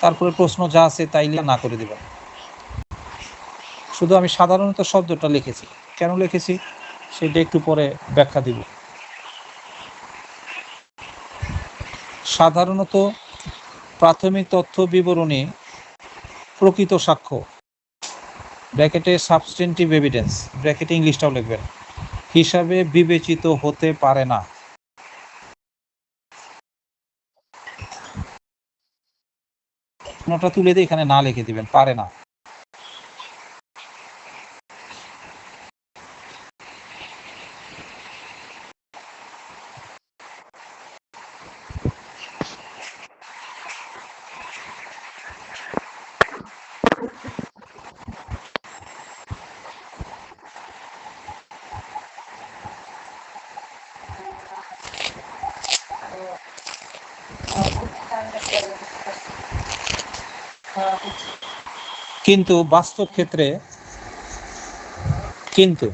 তারপরে প্রশ্ন যা আছে তাই না করে দেবেন। শুধু আমি সাধারণত শব্দটা লিখেছি। কেন লিখেছি? সেটা একটু পরে ব্যাখ্যা দিব। সাধারণত প্রাথমিক তথ্য বিবরণী প্রকৃত সাক্ষ্য। ব্র্যাকেটে সাবস্টেন্টিভ এভিডেন্স ব্র্যাকেটে ইংলিশটাও লিখবেন। হিসাবে বিবেচিত হতে পারে না। প্রশ্নটা তুলে দিয়ে এখানে না লিখে দিবেন পারে না। কিন্তু বাস্তব ক্ষেত্রে কিন্তু,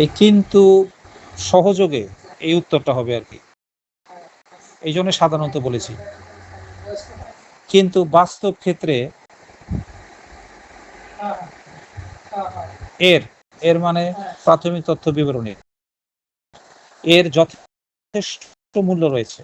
এই কিন্তু সহযোগে এই উত্তরটা হবে আর কি। এই জন্য সাধারণত বলেছি। কিন্তু বাস্তব ক্ষেত্রে এর এর মানে প্রাথমিক তথ্য বিবরণী। এর যথেষ্ট মূল্য রয়েছে।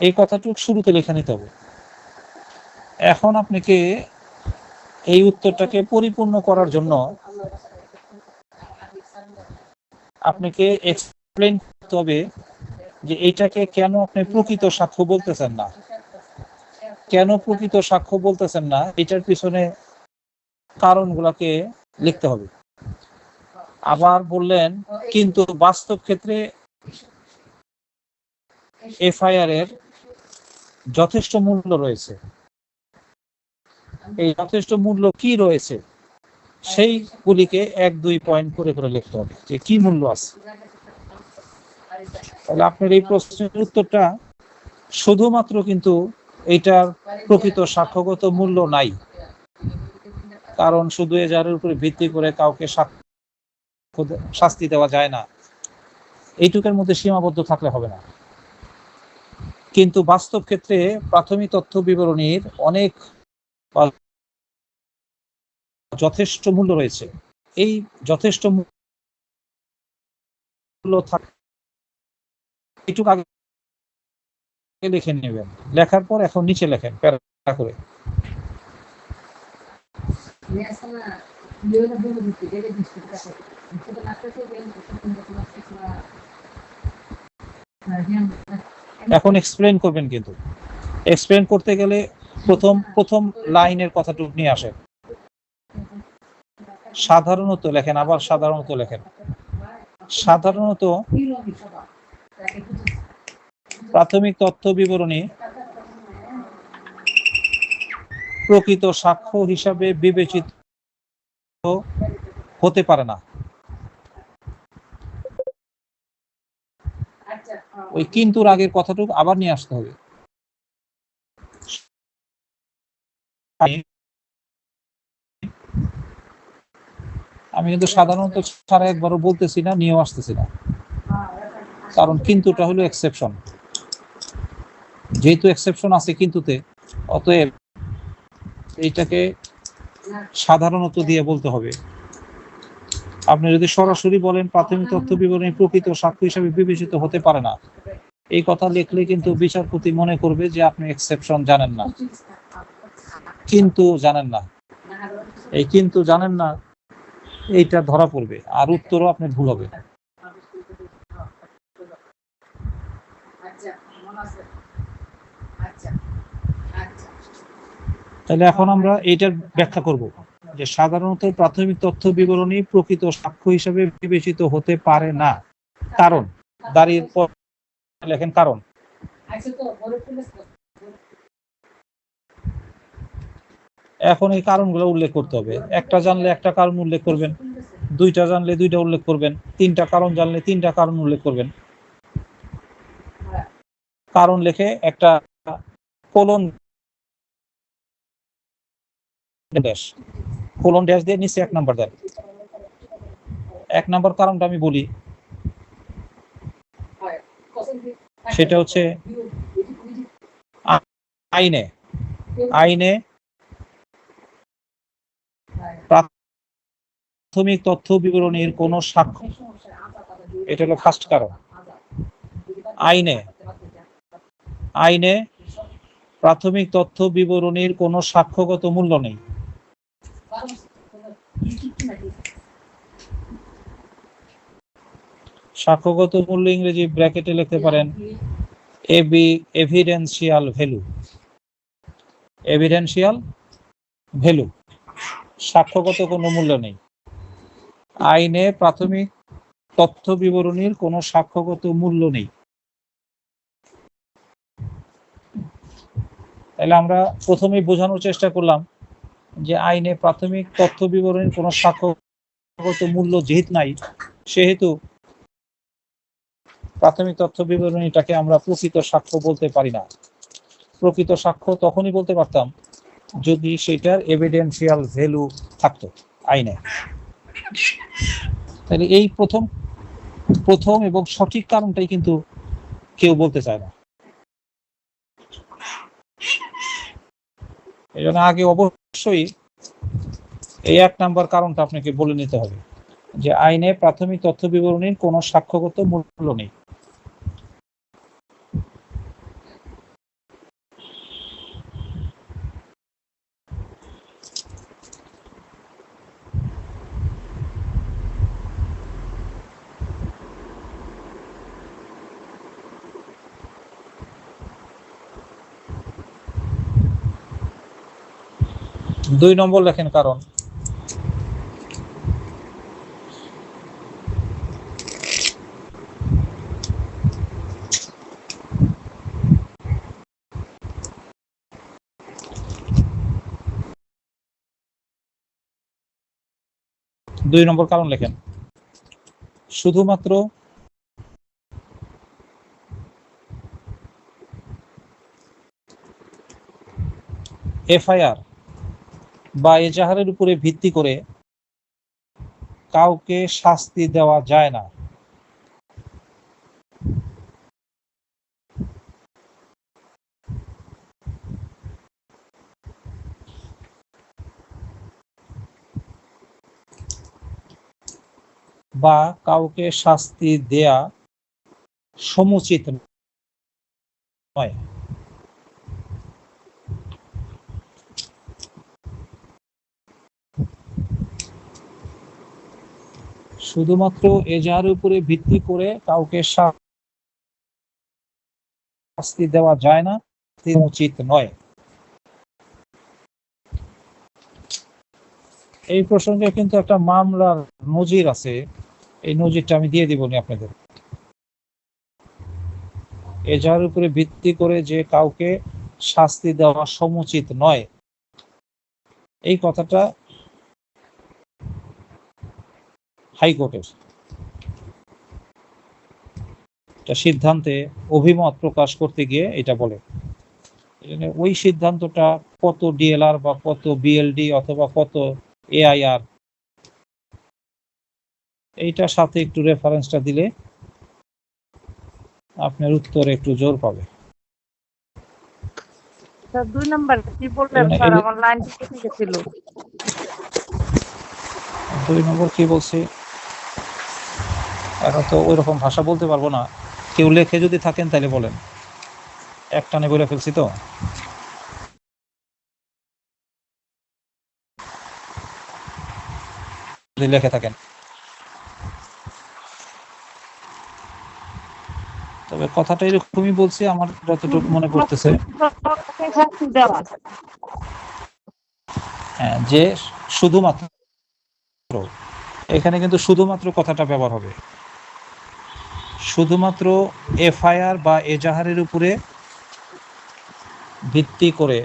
এই কথাটুক শুরুতে লেখা নিতে হবে। এখন আপনাকে এই উত্তরটাকে পরিপূর্ণ করার জন্য আপনাকে এক্সপ্লেন করতে হবে যে এইটাকে কেন আপনি প্রকৃত সাক্ষ্য বলতেছেন না। কেন প্রকৃত সাক্ষ্য বলতেছেন না, এটার পিছনে কারণগুলোকে লিখতে হবে। আবার বললেন, কিন্তু বাস্তব ক্ষেত্রে এফআইআর এর যথেষ্ট মূল্য রয়েছে। এই যথেষ্ট মূল্য কি রয়েছে? সেইগুলিকে এক, দুই পয়েন্ট করে করে লিখতে হবে যে কি মূল্য আছে। তাহলে আপনার এই প্রশ্নের উত্তরটা শুধুমাত্র কিন্তু এইটার প্রকৃত সাক্ষ্যগত মূল্য নাই। কারণ শুধু এজারের উপরে ভিত্তি করে কাউকে শাস্তি দেওয়া যায় না। এইটুকের মধ্যে সীমাবদ্ধ থাকলে হবে না। কিন্তু বাস্তব ক্ষেত্রে প্রাথমিক তথ্য বিবরণীর অনেক যথেষ্ট মূল্য রয়েছে। এই যথেষ্ট মূল্য থাক আগে লিখে নেবেন। লেখার পর এখন নিচে লেখেন, প্যারা করে। এখন এক্সপ্লেন করবেন কিন্তু। এক্সপ্লেন করতে গেলে প্রথম প্রথম লাইনের কথাটুকু নিয়ে আসেন। সাধারণত লেখেন, আবার সাধারণত লেখেন। সাধারণত প্রাথমিক তথ্য বিবরণী প্রকৃত সাক্ষ্য হিসাবে বিবেচিত হতে পারে না। ওই কিন্তুর আগের কথাটুকু আবার নিয়ে আসতে হবে। আমি কিন্তু সাধারণত সারা একবারও বলতেছি না নিয়েও আসতেছি না। কারণ কিন্তুটা হলো এক্সেপশন যেহেতু এক্সেপশন আছে কিন্তুতে অতএব এইটাকে সাধারণত দিয়ে বলতে হবে। আপনি যদি সরাসরি বলেন প্রাথমিক তথ্য বিবরণী প্রকৃত সাক্ষ্য হিসাবে বিবেচিত হতে পারে না। এই কথা লিখলে কিন্তু বিচারপতি মনে করবে যে আপনি এক্সেপশন জানেন না। কিন্তু জানেন না। এই কিন্তু জানেন না এইটা ধরা পড়বে। আর উত্তরও আপনি ভুল হবে। তাহলে এখন আমরা এইটার ব্যাখ্যা করব। যে সাধারণত প্রাথমিক তথ্য বিবরণী প্রকৃত সাক্ষ্য হিসাবে বিবেচিত হতে পারে না। কারণ, দাঁড়িয়ে লেখেন কারণ। এখন এই কারণগুলো উল্লেখ করতে হবে। একটা জানলে একটা কারণ উল্লেখ করবেন, দুইটা জানলে দুইটা উল্লেখ করবেন, তিনটা কারণ জানলে তিনটা কারণ উল্লেখ করবেন। কারণ লেখে একটা কোলন কোলন ড্যাশ দিয়ে নিচে এক নাম্বার দেন। এক নাম্বার কারণটা আমি বলি, সেটা হচ্ছে আইনে আইনে প্রাথমিক তথ্য বিবরণীর কোনো সাক্ষ্য, এটা হলো ফার্স্ট কারণ। আইনে আইনে প্রাথমিক তথ্য বিবরণীর কোনো সাক্ষ্যগত মূল্য নেই। সাক্ষ্যগত মূল্য ইংরেজি ব্র্যাকেটে লিখতে পারেন এবি এভিডেন্সিয়াল ভ্যালু এভিডেন্সিয়াল ভ্যালু সাক্ষ্যগত কোনো মূল্য নেই। আইনে প্রাথমিক তথ্য বিবরণীর কোনো সাক্ষ্যগত মূল্য নেই। তাহলে আমরা প্রথমেই বোঝানোর চেষ্টা করলাম যে আইনে প্রাথমিক তথ্য বিবরণীর কোনো সাক্ষ্যগত মূল্য যেহেতু নাই, সেহেতু প্রাথমিক তথ্য বিবরণীটাকে আমরা প্রকৃত সাক্ষ্য বলতে পারি না। প্রকৃত সাক্ষ্য তখনই বলতে পারতাম যদি সেটার এভিডেন্সিয়াল ভ্যালু থাকতো আইনে। তাহলে এই প্রথম প্রথম এবং সঠিক কারণটাই কিন্তু কেউ বলতে চায় না। এই জন্য আগে অবশ্যই এই এক নাম্বার কারণটা আপনাকে বলে নিতে হবে যে আইনে প্রাথমিক তথ্য বিবরণীর কোনো সাক্ষ্যগত মূল্য নেই। দুই নম্বর লেখেন কারণ। দুই নম্বর কারণ লেখেন শুধুমাত্র এফআইআর বা এজাহারের উপরে ভিত্তি করে কাউকে শাস্তি দেওয়া যায় না। বা কাউকে শাস্তি দেয়া সমুচিত নয়। শুধুমাত্র এজাহারের উপরে ভিত্তি করে কাউকে শাস্তি দেওয়া যায় না উচিত নয়। এই প্রসঙ্গে কিন্তু একটা মামলার নজির আছে। এই নজিরটা আমি দিয়ে দিবনি আপনাদের। এজাহারের উপরে ভিত্তি করে যে কাউকে শাস্তি দেওয়া সমুচিত নয়। এই কথাটা হাইকোর্টের সিদ্ধান্তে অভিমত প্রকাশ করতে গিয়ে এটা বলে। ওই সিদ্ধান্তটা কত ডিএলআর বা কত বিএলডি অথবা কত এআইআর এইটার সাথে একটু রেফারেন্সটা দিলে আপনার উত্তর একটু জোর পাবে। দুই নাম্বার কি বললেন স্যার? আমার লাইন কেটে গেছিল। দুই নম্বর কি বলছি? এখন তো ওই রকম ভাষা বলতে পারব না। কেউ লেখে যদি থাকেন তাহলে বলেন। একটানে বলে ফেলছি তো। লেখে থাকেন। তবে কথাটা এরকমই বলছি আমার যতটুকু মনে পড়তেছে। হ্যাঁ, যে শুধুমাত্র এখানে কিন্তু শুধুমাত্র কথাটা ব্যবহার হবে। শুধুমাত্র এফআইআর বা এজাহারের উপরে ভিত্তি করে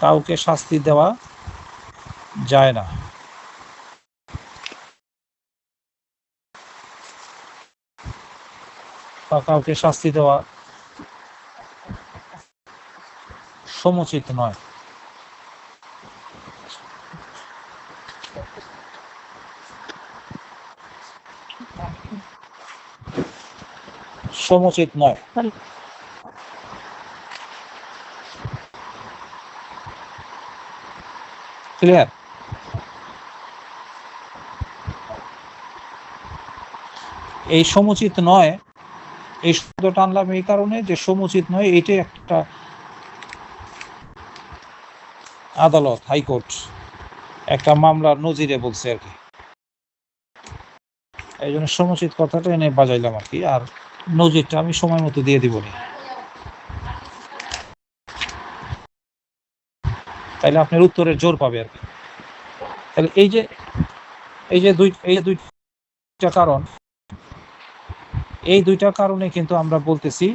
কাউকে শাস্তি দেওয়া যায় না। বা কাউকে শাস্তি দেওয়া সমুচিত নয়। সমুচিত নয়। ক্লিয়ার এই সমুচিত নয়, এই শব্দটা আনলাম এই কারণে যে সমুচিত নয়, এটাই একটা আদালত, হাইকোর্ট, একটা মামলার নজিরে বলছে আর কি। এই জন্য সমুচিত কথাটা এনে বাজাইলাম আর কি, আর নজিরটা আমি সময় মতো দিয়ে দিব নি। তাইলে আপনার উত্তরের জোর পাবে আর কি। তাহলে এই যে এই যে দুই, এই দুইটা কারণ, এই দুইটা কারণে কিন্তু আমরা বলতেছি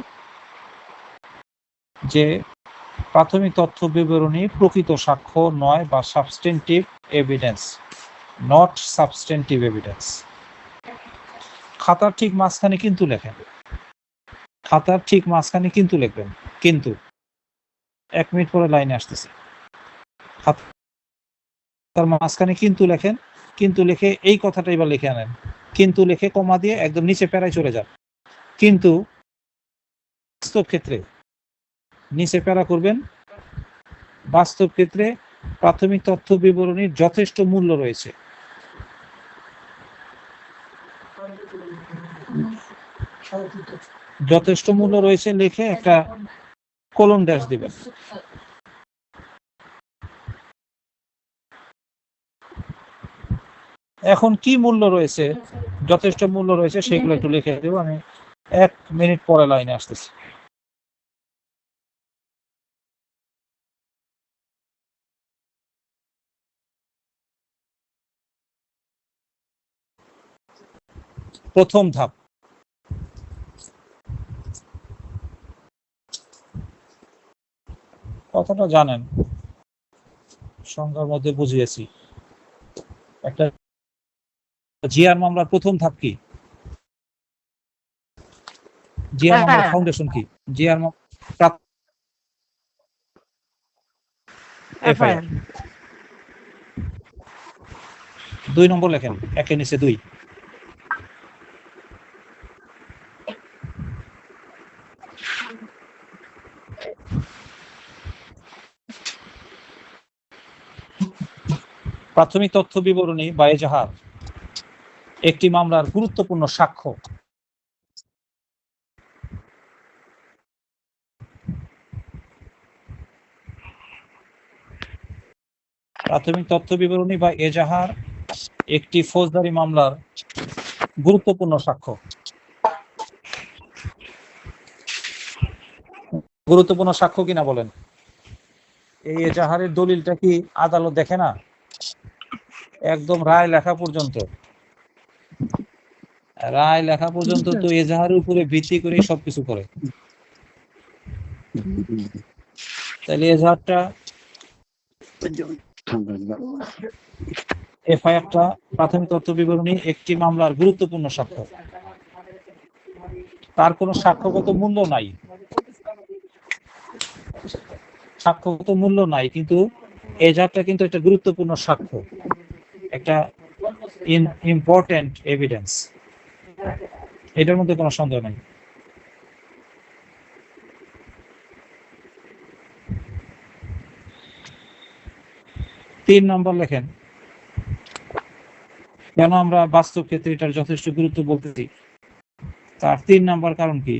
যে প্রাথমিক তথ্য বিবরণী প্রকৃত সাক্ষ্য নয় বা substantive evidence not substantive evidence খাতার ঠিক মাঝখানে কিন্তু লেখেন। খাতার ঠিক মাঝখানে কিন্তু লিখবেন। কিন্তু, এক মিনিট পরে লাইনে আসতেছে। খাতার মাঝখানে কিন্তু লেখেন, কিন্তু লিখে এই কথাটা এবার লিখে আনেন। কিন্তু লিখে কমা দিয়ে একদম নিচে প্যারায় চলে যান। কিন্তু, বাস্তব ক্ষেত্রে নিচে প্যারা করবেন। বাস্তব ক্ষেত্রে প্রাথমিক তথ্য বিবরণীর যথেষ্ট মূল্য রয়েছে। যথেষ্ট মূল্য রয়েছে লিখে একটা কলম ড্যাশ দিবেন। এখন কি মূল্য রয়েছে, যথেষ্ট মূল্য রয়েছে সেগুলো একটু লিখে দেবো, আমি এক মিনিট পরে লাইনে আসতেছি। প্রথম ধাপ। কথাটা জানেন। সংজ্ঞার মধ্যে বুঝিয়েছি। একটা জিআর মামলার প্রথম ধাপ কি? জিআর মামলার হ্যাঁ। ফাউন্ডেশন কি জিআর দুই নম্বর লেখেন একের নিচে দুই। প্রাথমিক তথ্য বিবরণী বা এজাহার। একটি মামলার গুরুত্বপূর্ণ সাক্ষ্য। প্রাথমিক তথ্য বিবরণী বা এজাহার একটি ফৌজদারি মামলার গুরুত্বপূর্ণ সাক্ষ্য। গুরুত্বপূর্ণ সাক্ষ্য কিনা বলেন? এই এজাহারের দলিলটা কি আদালত দেখে না? একদম রায় লেখা পর্যন্ত। রায় লেখা পর্যন্ত তো এজাহারের উপরে ভিত্তি করে সবকিছু করে। তাহলে এজাহারটা এফআইআরটা প্রাথমিক তথ্য বিবরণী একটি মামলার গুরুত্বপূর্ণ সাক্ষ্য তার কোনো সাক্ষ্যগত মূল্য নাই। সাক্ষ্যগত মূল্য নাই, কিন্তু এজাহারটা কিন্তু একটা গুরুত্বপূর্ণ সাক্ষ্য একটা ইম্পর্টেন্ট এভিডেন্স এটার মধ্যে কোনো সন্দেহ নাই। তিন নম্বর লেখেন, কেন আমরা বাস্তব ক্ষেত্রে এটার যথেষ্ট গুরুত্ব বলতেছি? তার তিন নম্বর কারণ কি?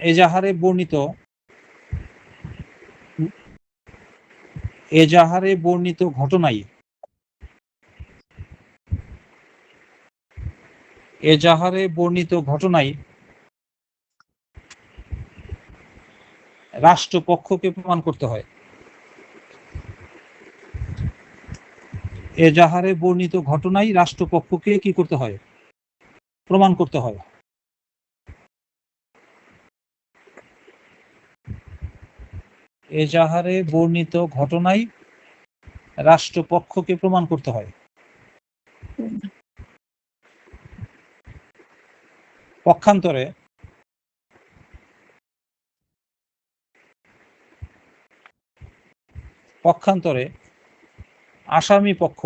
এজাহারে বর্ণিত এজাহারে বর্ণিত ঘটনায় এজাহারে বর্ণিত ঘটনায় রাষ্ট্রপক্ষকে প্রমাণ করতে হয়। এজাহারে বর্ণিত ঘটনায় রাষ্ট্রপক্ষকে কি করতে হয়? প্রমাণ করতে হয়। এজাহারে বর্ণিত ঘটনাই রাষ্ট্রপক্ষকে প্রমাণ করতে হয়। পক্ষান্তরে পক্ষান্তরে আসামি পক্ষ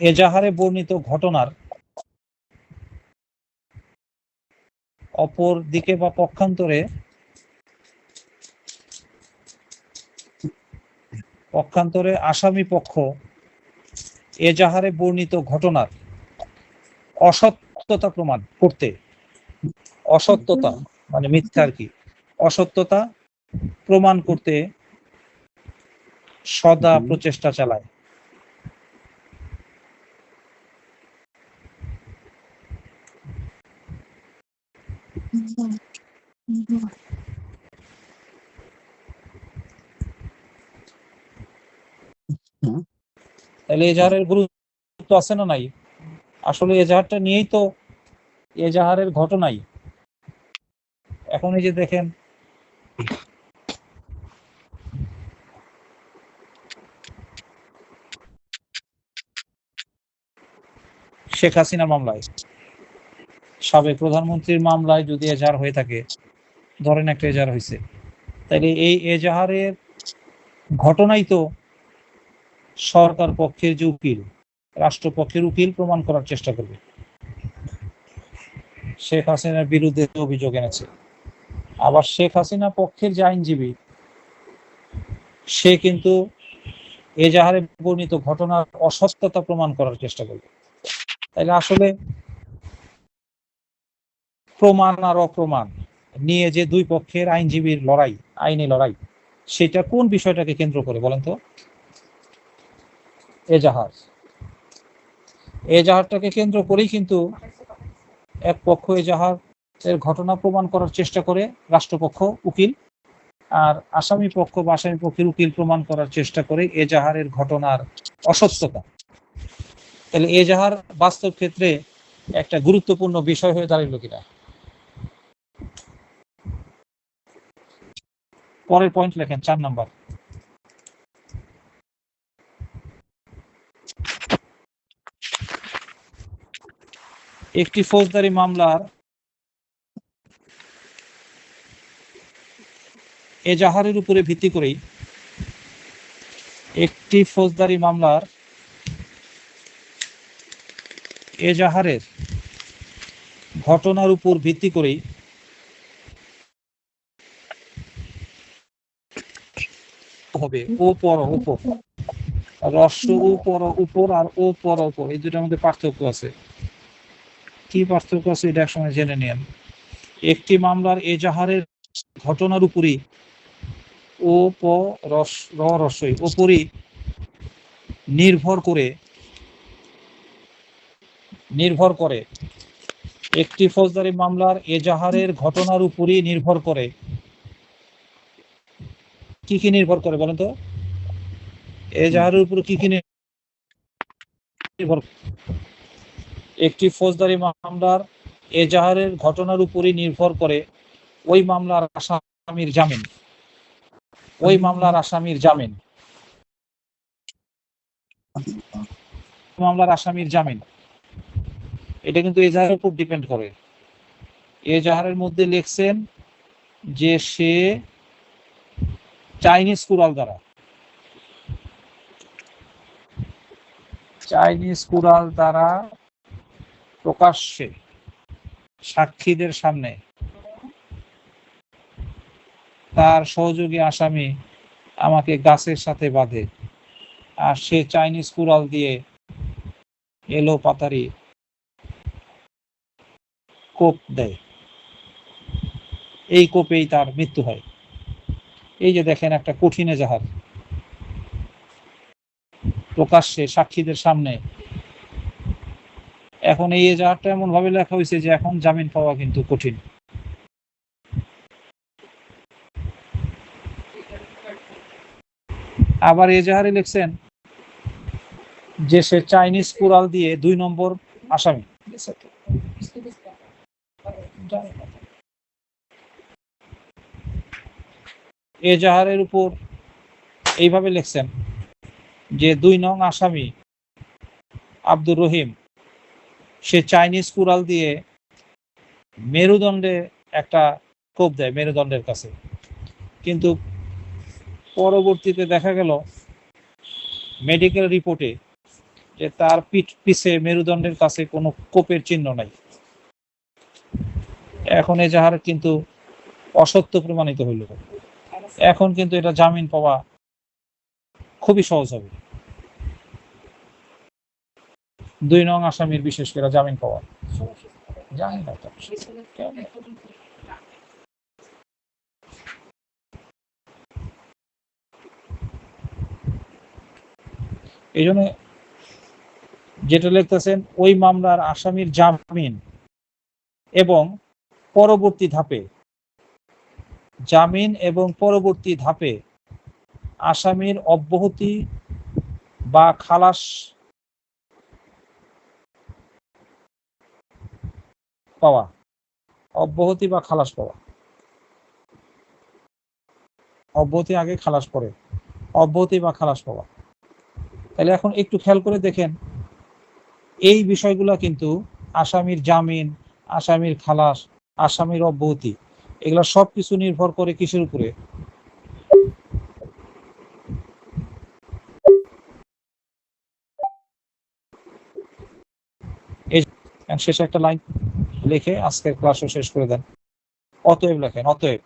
এজাহারে বর্ণিত ঘটনার অপর দিকে বা পক্ষান্তরে পক্ষান্তরে আসামি পক্ষ এজাহারে বর্ণিত ঘটনার অসত্যতা প্রমাণ করতে, অসত্যতা মানে মিথ্যা আর কি, অসত্যতা প্রমাণ করতে সদা প্রচেষ্টা চালায়। তাহলে এজাহারের গুরুত্ব আছে না নাই? আসলে এজাহারটা নিয়েই তো এজাহারের ঘটনাই এখন এই যে দেখেন, শেখ হাসিনা মামলায়, সাবেক প্রধানমন্ত্রীর মামলায় যদি এজাহার হয়ে থাকে, ধরেন একটা এজাহার হয়েছে, তাহলে এই এজাহারের ঘটনাই তো সরকার পক্ষের যে উকিল, রাষ্ট্রপক্ষের উকিল প্রমাণ করার চেষ্টা করবে। শেখ হাসিনার বিরুদ্ধে অভিযোগ এনেছে। আবার শেখ হাসিনা পক্ষের যে আইনজীবী, সে কিন্তু এজাহারে বর্ণিত ঘটনার অসত্যতা প্রমাণ করার চেষ্টা করবে। তাইলে আসলে প্রমাণ আর অপ্রমাণ নিয়ে যে দুই পক্ষের আইনজীবীর লড়াই, আইনি লড়াই, সেটা কোন বিষয়টাকে কেন্দ্র করে বলেন তো? এজাহার এজাহারটাকে কেন্দ্র করেই কিন্তু এক পক্ষ এজাহার এর ঘটনা প্রমাণ করার চেষ্টা করে, রাষ্ট্রপক্ষ, উকিল, আর আসামি পক্ষ বা আসামি পক্ষের উকিল প্রমাণ করার চেষ্টা করে এজাহারের ঘটনার অসত্যতা। তাহলে এজাহার বাস্তব ক্ষেত্রে একটা গুরুত্বপূর্ণ বিষয় হয়ে দাঁড়াইল কিনা? পরের পয়েন্ট লেখেন, চার নাম্বার। একটি ফৌজদারি মামলার এজাহারের উপরে ভিত্তি করেই একটি ফৌজদারি মামলার এজাহারের ঘটনার উপর ভিত্তি করেই হবে। ও পর উপর রস্য ও পর উপর আর ও পর উপর এই দুটার মধ্যে পার্থক্য আছে। কি পার্থক্য আছে, এটা একসময় জেনে নেন একটি মামলার এজাহারের ঘটনার উপরই ও প রস র রসই উপরই নির্ভর করে নির্ভর করে। একটি ফৌজদারি মামলার এজাহারের ঘটনার উপরই নির্ভর করে। কি কি নির্ভর করে বলেন তো? এজাহারের উপর কি কি নির্ভর একটি ফৌজদারি মামলার এজাহারের ঘটনার উপরই নির্ভর করে ওই মামলার আসামির জামিন। ওই মামলার আসামির জামিন। মামলার আসামির জামিন। এটা কিন্তু এজাহারের উপর ডিপেন্ড করে। এজাহারের মধ্যে লিখছেন যে সে চাইনিজ কুরাল দ্বারা চাইনিজ কুরাল দ্বারা প্রকাশ্যে সাক্ষীদের সামনে তার সহযোগী আসামি আমাকে গাছের সাথে বাঁধে আর সে চাইনিজ কুড়াল দিয়ে এলো পাতারি কোপ দেয়। এই কোপেই তার মৃত্যু হয়। এই যে দেখেন একটা কঠিন এজাহার। প্রকাশ্যে সাক্ষীদের সামনে এখন এই এজাহারটা এমন ভাবে লেখা হয়েছে যে এখন জামিন পাওয়া কিন্তু কঠিন। আবার এজাহারে লিখছেন যে সে চাইনিজ কুরাল দিয়ে দুই নম্বর আসামি। এজাহারের উপর এইভাবে লিখছেন যে দুই নং আসামি আব্দুর রহিম সে চাইনিজ কুড়াল দিয়ে মেরুদণ্ডে একটা কোপ দেয় মেরুদণ্ডের কাছে। কিন্তু পরবর্তীতে দেখা গেল, মেডিকেল রিপোর্টে যে তার পিঠ পিছে মেরুদণ্ডের কাছে কোনো কোপের চিহ্ন নাই। এখন এজাহার কিন্তু অসত্য প্রমাণিত হইল। এখন কিন্তু এটা জামিন পাওয়া খুবই সহজ হবে। দুই নং আসামির বিশেষ করে জামিন পাওয়া। জানি না তো এই জন্য যেটা লিখতেছেন, ওই মামলার আসামির জামিন এবং পরবর্তী ধাপে জামিন এবং পরবর্তী ধাপে আসামির অব্যাহতি বা খালাস পাওয়া। অব্যাহতি বা খালাস পাওয়া। অব্যাহতি আগে খালাস পরে। অব্যাহতি বা খালাস পাওয়া। তাহলে এখন একটু খেয়াল করে দেখেন, এই বিষয়গুলো কিন্তু আসামির জামিন, আসামির খালাস, আসামির অব্যাহতি, এগুলো সবকিছু নির্ভর করে কিসের উপরে? শেষে একটা লাইন। লিখে আজকের ক্লাসও শেষ করে দেন। অতএব লেখেন, অতএব।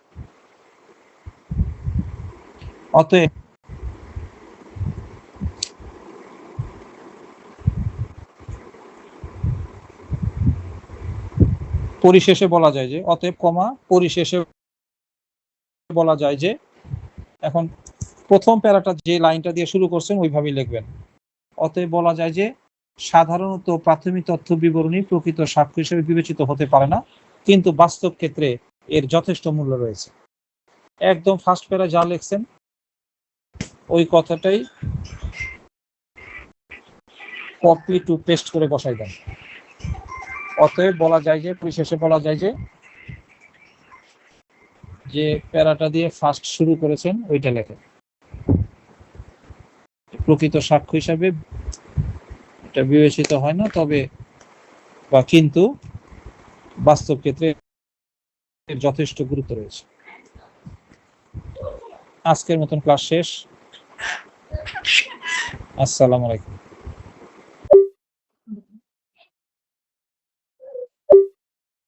অতএব। পরিশেষে বলা যায় যে, অতএব কমা, পরিশেষে বলা যায় যে, এখন প্রথম প্যারাটা যে লাইনটা দিয়ে শুরু করছেন, ওইভাবেই লিখবেন। অতএব বলা যায় যে সাধারণত প্রাথমিক তথ্য বিবরণী প্রকৃত সাক্ষ্য হিসেবে বিবেচিত হতে পারে না, কিন্তু বাস্তব ক্ষেত্রে এর যথেষ্ট মূল্য রয়েছে। একদম ফার্স্ট প্যারা যা লিখছেন, ওই কথাটাই কপি টু পেস্ট করে বসাই দেন। অতএব বলা যায় যে পরিশেষে বলা যায় যে যে প্যারাটা দিয়ে ফার্স্ট শুরু করেছেন, ওইটা লেখেন। প্রকৃত সাক্ষ্য হিসাবে এটা বিবেচিত হয় না, তবে বা কিন্তু বাস্তব ক্ষেত্রে যথেষ্ট গুরুত্ব রয়েছে। আজকের মতন ক্লাস শেষ। আসসালামু আলাইকুম।